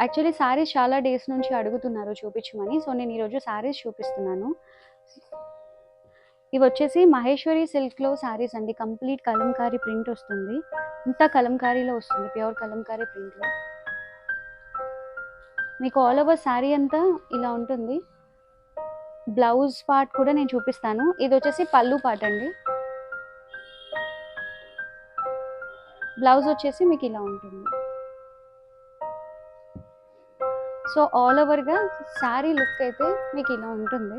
Actually saris చాలా days నుంచి అడుగుతున్నారు చూపించమని. సో నేను ఈరోజు శారీస్ చూపిస్తున్నాను. ఇవి వచ్చేసి మహేశ్వరి సిల్క్లో శారీస్ అండి. కంప్లీట్ కలంకారీ ప్రింట్ వస్తుంది. ఇంత కలంకారీలో వస్తుంది. ప్యూర్ కలంకారీ ప్రింట్లో మీకు ఆల్ ఓవర్ శారీ అంతా ఇలా ఉంటుంది. బ్లౌజ్ పార్ట్ కూడా నేను చూపిస్తాను. ఇది వచ్చేసి పళ్ళు పార్ట్ అండి. బ్లౌజ్ వచ్చేసి మీకు ఇలా ఉంటుంది. సో ఆల్ ఓవర్గా శారీ లుక్ అయితే మీకు ఇలా ఉంటుంది.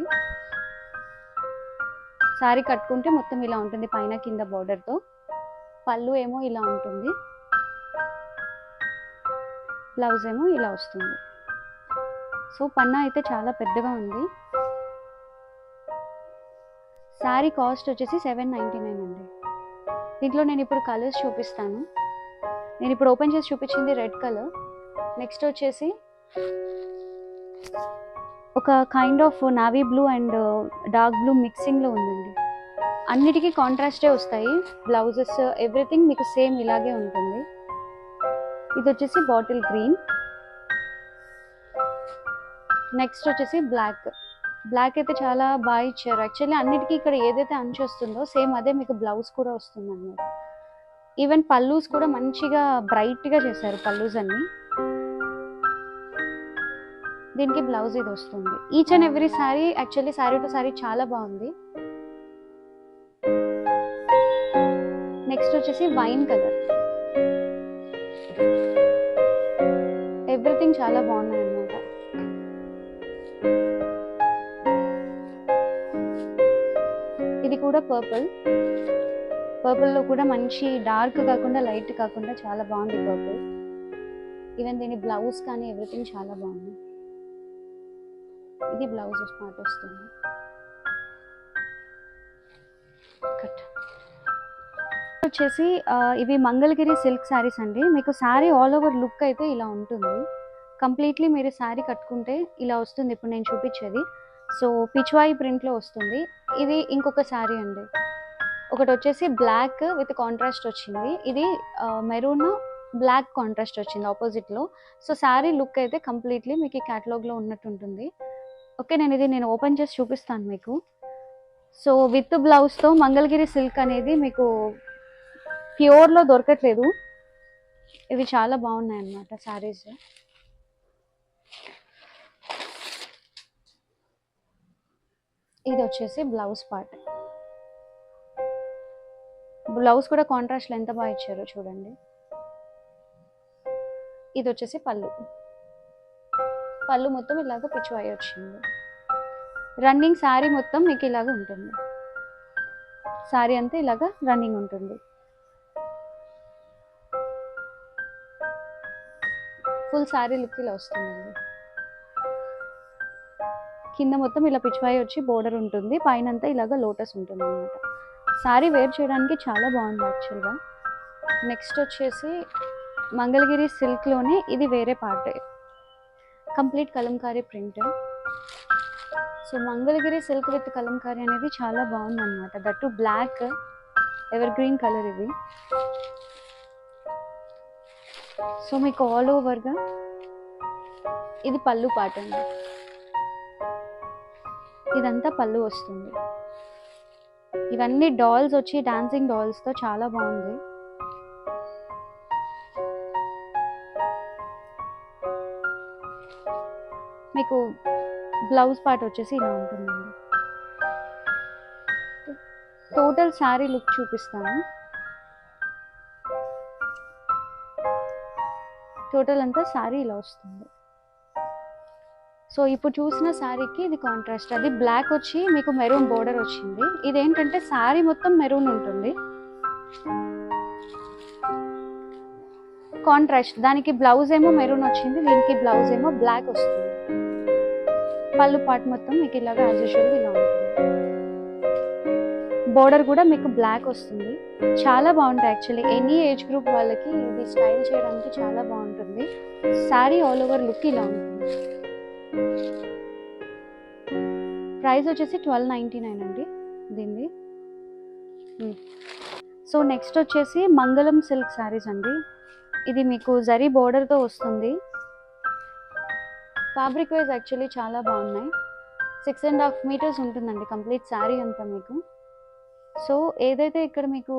శారీ కట్టుకుంటే మొత్తం ఇలా ఉంటుంది పైన కింద బార్డర్తో పళ్ళు ఏమో ఇలా ఉంటుంది. బ్లౌజ్ ఏమో ఇలా వస్తుంది. సో పన్నా అయితే చాలా పెద్దగా ఉంది. శారీ కాస్ట్ వచ్చేసి సెవెన్ నైంటీ నైన్ అండి. దీంట్లో నేను ఇప్పుడు కలర్స్ చూపిస్తాను. నేను ఇప్పుడు ఓపెన్ చేసి చూపించింది రెడ్ కలర్ నెక్స్ట్ వచ్చేసి ఒక kind of navy blue and dark blue మిక్సింగ్లో ఉందండి. అన్నిటికీ కాంట్రాస్టే వస్తాయి. బ్లౌజెస్ ఎవ్రీథింగ్ మీకు సేమ్ ఇలాగే ఉంటుంది. ఇది వచ్చేసి బాటిల్ గ్రీన్ నెక్స్ట్ వచ్చేసి బ్లాక్ బ్లాక్ అయితే చాలా బాగా ఇచ్చారు. యాక్చువల్లీ అన్నిటికీ ఇక్కడ ఏదైతే అంచు వస్తుందో సేమ్ అదే మీకు బ్లౌజ్ కూడా వస్తుంది అన్నమాట ఈవెన్ పల్లూస్ కూడా మంచిగా బ్రైట్గా చేశారు పల్లూస్ అన్ని. దీనికి బ్లౌజ్ ఇది వస్తుంది. Each and every sari actually sari to sari చాలా బాగుంది. నెక్స్ట్ వచ్చేసి వైన్ కలర్ ఎవ్రీథింగ్ చాలా బాగున్నాయి అన్నమాట. ఇది కూడా పర్పుల్ పర్పుల్లో కూడా మంచి డార్క్ కాకుండా లైట్ కాకుండా చాలా బాగుంది పర్పుల్ ఈవెన్ దీని బ్లౌజ్ కానీ ఎవ్రీథింగ్ చాలా బాగుంది ఇది బ్లౌజ్ స్మార్ట్ వస్తుంది. కట్ వచ్చేసి ఇవి మంగళగిరి సిల్క్ శారీస్ అండి. మీకు శారీ ఆల్ ఓవర్ లుక్ అయితే ఇలా ఉంటుంది. కంప్లీట్లీ మీరు శారీ కట్టుకుంటే ఇలా వస్తుంది. ఇప్పుడు నేను చూపించేది. సో పిచ్వాయి ప్రింట్లో వస్తుంది. ఇది ఇంకొక శారీ అండి. ఒకటి వచ్చేసి బ్లాక్ విత్ కాంట్రాస్ట్ వచ్చింది. ఇది మెరూన్ బ్లాక్ కాంట్రాస్ట్ వచ్చింది ఆపోజిట్లో సో శారీ లుక్ అయితే కంప్లీట్లీ మీకు ఈ క్యాటలాగ్లో ఉన్నట్టు ఉంటుంది. ఓకే నేను ఇది నేను ఓపెన్ చేసి చూపిస్తాను మీకు. సో విత్ బ్లౌజ్తో మంగళగిరి సిల్క్ అనేది మీకు ప్యూర్లో దొరకట్లేదు. ఇవి చాలా బాగున్నాయి అన్నమాట శారీస్. ఇది వచ్చేసి బ్లౌజ్ పార్ట్. బ్లౌజ్ కూడా కాంట్రాస్ట్లో ఎంత బాగా ఇచ్చారో చూడండి. ఇది వచ్చేసి పళ్ళు. పళ్ళు మొత్తం ఇలాగ పిచ్చివాయి వచ్చింది. రన్నింగ్ శారీ మొత్తం మీకు ఇలాగ ఉంటుంది. శారీ అంతా ఇలాగ రన్నింగ్ ఉంటుంది. ఫుల్ శారీ లుక్ ఇలా వస్తుందండి. కింద మొత్తం ఇలా పిచ్చివాయి వచ్చి బోర్డర్ ఉంటుంది. పైన అంతా ఇలాగ లోటస్ ఉంటుంది అనమాట శారీ వేర్ చేయడానికి చాలా బాగుంది యాక్చువల్గా. నెక్స్ట్ వచ్చేసి మంగళగిరి సిల్క్లోనే ఇది వేరే part. Complete Kalamkari print. So Mangalagiri silk with Kalamkari అనేది చాలా బాగుంది అనమాట that black evergreen colour ఇవి. సో మీకు ఆల్ ఓవర్గా ఇది పళ్ళు పాట అండి. ఇదంతా పళ్ళు వస్తుంది. ఇవన్నీ డాల్స్ వచ్చి డాన్సింగ్ డాల్స్తో చాలా బాగుంది. మీకు బ్లౌజ్ పార్ట్ వచ్చేసి ఇలా ఉంటుందండి. టోటల్ శారీ లుక్ చూపిస్తాను. టోటల్ అంతా శారీ ఇలా వస్తుంది. సో ఇప్పుడు చూసిన శారీకి ఇది కాంట్రాస్ట్ అది బ్లాక్ వచ్చి మీకు మెరూన్ బోర్డర్ వచ్చింది. ఇదేంటంటే శారీ మొత్తం మెరూన్ ఉంటుంది. కాంట్రాస్ట్ దానికి బ్లౌజ్ ఏమో మెరూన్ వచ్చింది దీనికి బ్లౌజ్ ఏమో బ్లాక్ వస్తుంది. పళ్ళు పార్ట్ మొత్తం మీకు ఇలాగ యాజ్ యూజువల్ ఇలా ఉంటుంది. బోర్డర్ కూడా మీకు బ్లాక్ వస్తుంది. చాలా బాగుంటాయి యాక్చువల్లీ ఎనీ ఏజ్ గ్రూప్ వాళ్ళకి ఇది స్టైల్ చేయడానికి చాలా బాగుంటుంది. శారీ ఆల్ ఓవర్ లుక్ ఇలా ఉంటుంది. ప్రైస్ వచ్చేసి ట్వెల్వ్ నైంటీ నైన్ అండి దీన్ని సో నెక్స్ట్ వచ్చేసి మంగళం సిల్క్ శారీస్ అండి. ఇది మీకు జరీ బోర్డర్తో వస్తుంది. ఫ్యాబ్రిక్ వైజ్ యాక్చువల్లీ చాలా బాగున్నాయి. సిక్స్ అండ్ హాఫ్ మీటర్స్ ఉంటుందండి కంప్లీట్ శారీ అంతా మీకు. సో ఏదైతే ఇక్కడ మీకు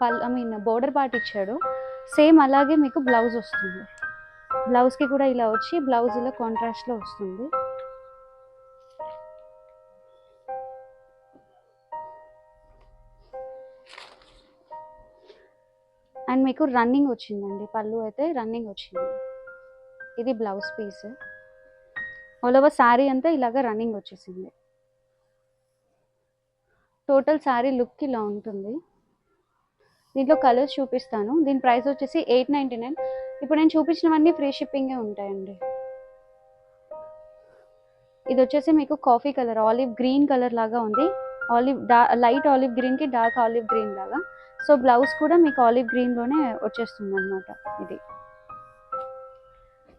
పల్ ఐ మీన్ బోర్డర్ పార్ట్ ఇచ్చాడో సేమ్ అలాగే మీకు బ్లౌజ్ వస్తుంది. బ్లౌజ్కి కూడా ఇలా వచ్చి బ్లౌజ్ ఇలా కాంట్రాస్ట్లో వస్తుంది. అండ్ మీకు రన్నింగ్ వచ్చిందండి పళ్ళు అయితే రన్నింగ్ వచ్చింది. ఇది blouse piece. All over sari అంతా ఇలాగ రన్నింగ్ వచ్చేసింది. టోటల్ శారీ లుక్ ఇలా ఉంటుంది. దీంట్లో కలర్స్ చూపిస్తాను. దీని ప్రైస్ వచ్చేసి ఎయిట్ నైంటీ నైన్ ఇప్పుడు నేను చూపించినవన్నీ ఫ్రీ షిప్పింగే ఉంటాయండి. ఇది వచ్చేసి మీకు coffee colour olive green colour లాగా ఉంది. ఆలివ్ డా లైట్ ఆలివ్ గ్రీన్కి డార్క్ ఆలివ్ గ్రీన్ లాగా. సో బ్లౌజ్ కూడా మీకు ఆలివ్ గ్రీన్లోనే వచ్చేస్తుంది అనమాట ఇది.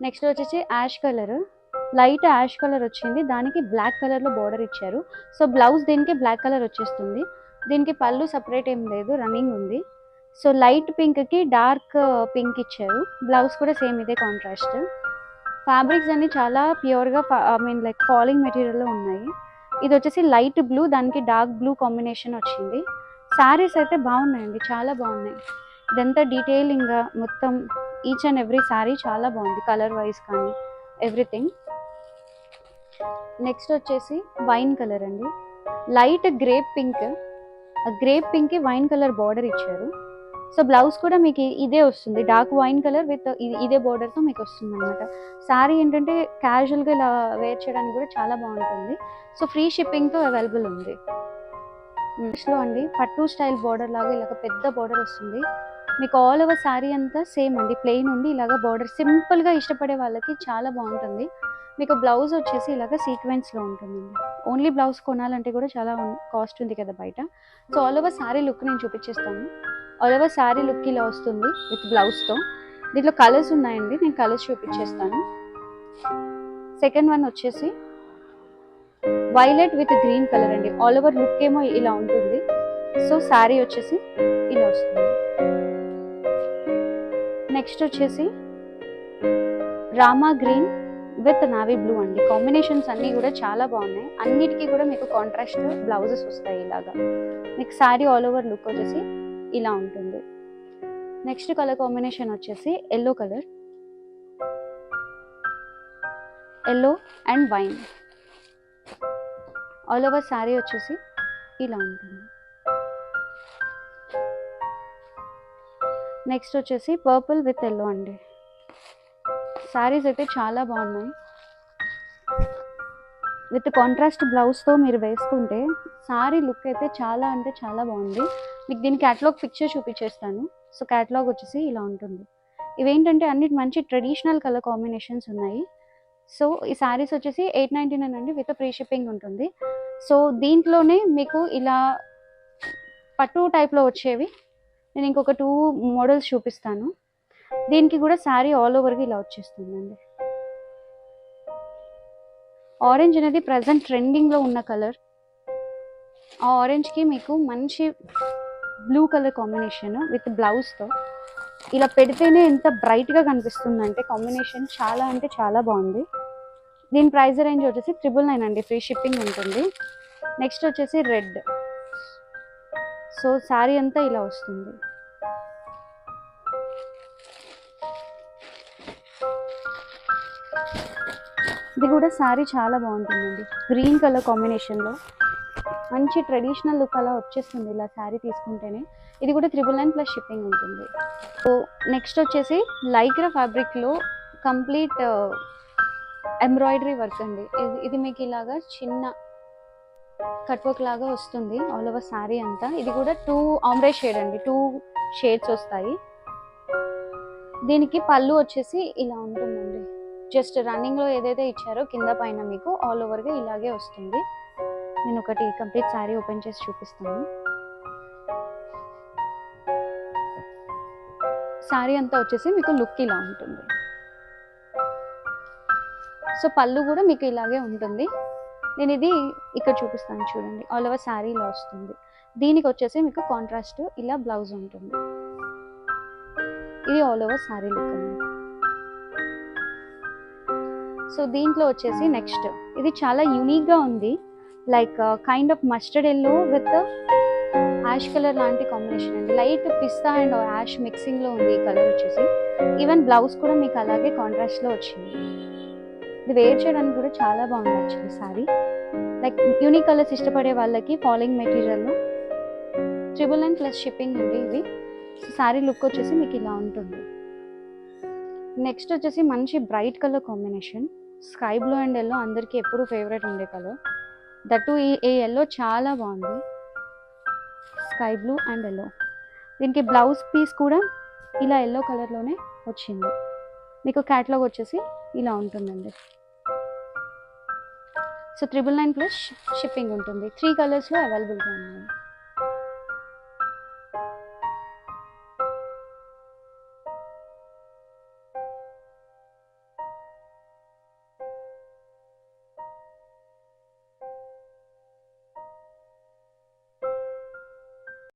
నెక్స్ట్ వచ్చేసి ash colour. Light ash colour వచ్చింది. దానికి బ్లాక్ కలర్లో బార్డర్ ఇచ్చారు. సో బ్లౌజ్ దీనికి బ్లాక్ కలర్ వచ్చేస్తుంది. దీనికి పళ్ళు సపరేట్ ఏం లేదు. రన్నింగ్ ఉంది. సో లైట్ పింక్కి డార్క్ పింక్ ఇచ్చారు. బ్లౌజ్ కూడా సేమ్ ఇదే కాంట్రాస్ట్. ఫ్యాబ్రిక్స్ అన్ని చాలా ప్యూర్గా ఐ మీన్ లైక్ ఫాలింగ్ మెటీరియల్లో ఉన్నాయి. ఇది వచ్చేసి లైట్ బ్లూ. దానికి డార్క్ బ్లూ కాంబినేషన్ వచ్చింది. శారీస్ అయితే బాగున్నాయండి. చాలా బాగున్నాయి. ఇదంతా డీటెయిలింగ్గా మొత్తం ఈచ్ అండ్ ఎవ్రీ శారీ చాలా బాగుంది కలర్ వైజ్ కానీ ఎవ్రీథింగ్ నెక్స్ట్ వచ్చేసి వైన్ కలర్ అండి. లైట్ గ్రేప్ పింక్ ఆ గ్రేప్ పింక్కి వైన్ కలర్ బార్డర్ ఇచ్చారు. సో బ్లౌజ్ కూడా మీకు ఇదే వస్తుంది. డార్క్ వైన్ కలర్ విత్ ఇదే బార్డర్తో మీకు వస్తుంది అనమాట శారీ ఏంటంటే క్యాజువల్గా ఇలా వేర్ చేయడానికి కూడా చాలా బాగుంటుంది. సో ఫ్రీ షిప్పింగ్తో అవైలబుల్ ఉంది. నెక్స్ట్లో అండి పట్టు స్టైల్ బార్డర్ లాగా ఇలాగ పెద్ద బార్డర్ వస్తుంది. మీకు ఆల్ ఓవర్ శారీ అంతా సేమ్ అండి. ప్లెయిన్ ఉండి ఇలాగ బార్డర్ సింపుల్గా ఇష్టపడే వాళ్ళకి చాలా బాగుంటుంది. మీకు బ్లౌజ్ వచ్చేసి ఇలాగ సీక్వెన్స్లో ఉంటుందండి. ఓన్లీ బ్లౌజ్ కొనాలంటే కూడా చాలా కాస్ట్ ఉంది కదా బయట. So all over sari look నేను చూపించేస్తాను. ఆల్ ఓవర్ శారీ లుక్ ఇలా వస్తుంది విత్ బ్లౌజ్తో దీంట్లో కలర్స్ ఉన్నాయండి. నేను కలర్స్ చూపించేస్తాను. సెకండ్ వన్ వచ్చేసి వైలెట్ విత్ గ్రీన్ కలర్ అండి. ఆల్ ఓవర్ లుక్ ఏమో ఇలా ఉంటుంది. సో శారీ వచ్చేసి ఇలా వస్తుంది. నెక్స్ట్ వచ్చేసి rama green with navy blue అండి. కాంబినేషన్స్ అన్నీ కూడా చాలా బాగున్నాయి. అన్నిటికీ కూడా మీకు కాంట్రాస్ట్ బ్లౌజెస్ వస్తాయి ఇలాగా. మీకు శారీ ఆల్ ఓవర్ లుక్ వచ్చేసి ఇలా ఉంటుంది. నెక్స్ట్ కలర్ కాంబినేషన్ వచ్చేసి yellow colour yellow and wine all over sari వచ్చేసి ఇలా ఉంటుంది. నెక్స్ట్ వచ్చేసి పర్పుల్ విత్ ఎల్లో అండి. శారీస్ అయితే చాలా బాగున్నాయి. విత్ కాంట్రాస్ట్ బ్లౌజ్తో మీరు వేసుకుంటే శారీ లుక్ అయితే చాలా అంటే చాలా బాగుంది. మీకు దీని క్యాటలాగ్ పిక్చర్ చూపించేస్తాను. సో క్యాటలాగ్ వచ్చేసి ఇలా ఉంటుంది. ఇవేంటంటే అన్నిటి మంచి ట్రెడిషనల్ కలర్ కాంబినేషన్స్ ఉన్నాయి. సో ఈ శారీస్ వచ్చేసి ఎయిట్ నైంటీ నైన్ అండి విత్ ఫ్రీ షిప్పింగ్ ఉంటుంది. సో దీంట్లోనే మీకు ఇలా పట్టు టైప్లో వచ్చేవి నేను ఇంకొక టూ మోడల్స్ చూపిస్తాను. దీనికి కూడా శారీ ఆల్ ఓవర్గా ఇలా వచ్చేస్తుందండి. ఆరెంజ్ అనేది ప్రజెంట్ ట్రెండింగ్లో ఉన్న కలర్ ఆ ఆరెంజ్కి మీకు మంచి బ్లూ కలర్ కాంబినేషన్ విత్ బ్లౌజ్తో ఇలా పెడితేనే ఎంత బ్రైట్గా కనిపిస్తుందంటే కాంబినేషన్ చాలా అంటే చాలా బాగుంది. దీని ప్రైస్ రేంజ్ వచ్చేసి ట్రిపుల్ నైన్ అండి. ఫ్రీ షిప్పింగ్ ఉంటుంది. నెక్స్ట్ వచ్చేసి రెడ్ సో శారీ అంతా ఇలా వస్తుంది. ఇది కూడా శారీ చాలా బాగుంటుందండి. గ్రీన్ కలర్ కాంబినేషన్లో మంచి ట్రెడిషనల్ లుక్ అలా వచ్చేస్తుంది ఇలా శారీ తీసుకుంటేనే. ఇది కూడా త్రిబుల్ నైన్ ప్లస్ షిప్పింగ్ ఉంటుంది. సో నెక్స్ట్ వచ్చేసి లైక్రా ఫ్యాబ్రిక్లో కంప్లీట్ ఎంబ్రాయిడరీ వర్క్ అండి. ఇది ఇది మీకు ఇలాగా చిన్న కట్ వర్క్ లాగా వస్తుంది ఆల్ ఓవర్ శారీ అంతా. ఇది కూడా టూ ఆమ్రే షేడ్ అండి టూ షేడ్స్ వస్తాయి. దీనికి పళ్ళు వచ్చేసి ఇలా ఉంటుందండి. జస్ట్ రన్నింగ్లో ఏదైతే ఇచ్చారో కింద పైన మీకు ఆల్ ఓవర్గా ఇలాగే వస్తుంది. నేను ఒకటి కంప్లీట్ శారీ ఓపెన్ చేసి చూపిస్తాను. శారీ అంతా వచ్చేసి మీకు లుక్ ఇలా ఉంటుంది. సో పళ్ళు కూడా మీకు ఇలాగే ఉంటుంది. నేను ఇది ఇక్కడ చూపిస్తాను చూడండి. ఆల్ ఓవర్ శారీలో వస్తుంది. దీనికి వచ్చేసి మీకు కాంట్రాస్ట్ ఇలా బ్లౌజ్ ఉంటుంది. ఇది ఆల్ ఓవర్ శారీ లుక్ అండి. సో దీంట్లో వచ్చేసి నెక్స్ట్ ఇది చాలా యూనిక్గా ఉంది. Like kind of mustard yellow with ash colour లాంటి కాంబినేషన్ అండి. లైట్ పిస్తా అండ్ యాష్ మిక్సింగ్లో ఉంది ఈ కలర్ వచ్చేసి. ఈవెన్ బ్లౌజ్ కూడా మీకు అలాగే కాంట్రాస్ట్లో వచ్చింది. ఇది వేర్ చేయడానికి కూడా చాలా బాగుంది actually saree like unique colours ఇష్టపడే వాళ్ళకి ఫాలోయింగ్ మెటీరియల్లో ట్రిబుల్ నైన్ ప్లస్ షిప్పింగ్ అండి ఇది. సారీ లుక్ వచ్చేసి మీకు ఇలా ఉంటుంది. నెక్స్ట్ వచ్చేసి మంచి bright colour combination sky blue and yellow అందరికీ ఎప్పుడు ఫేవరెట్ ఉండే కలర్ దట్టు ఈ ఈ ఎల్లో చాలా బాగుంది. స్కై బ్లూ అండ్ ఎల్లో దీనికి బ్లౌజ్ పీస్ కూడా ఇలా ఎల్లో కలర్లోనే వచ్చింది. మీకు క్యాట్లాగ్ వచ్చేసి ఇలా ఉంటుందండి. So triple nine plus shipping ఉంటుంది. త్రీ కలర్స్లో అవైలబుల్గా ఉన్నాయి.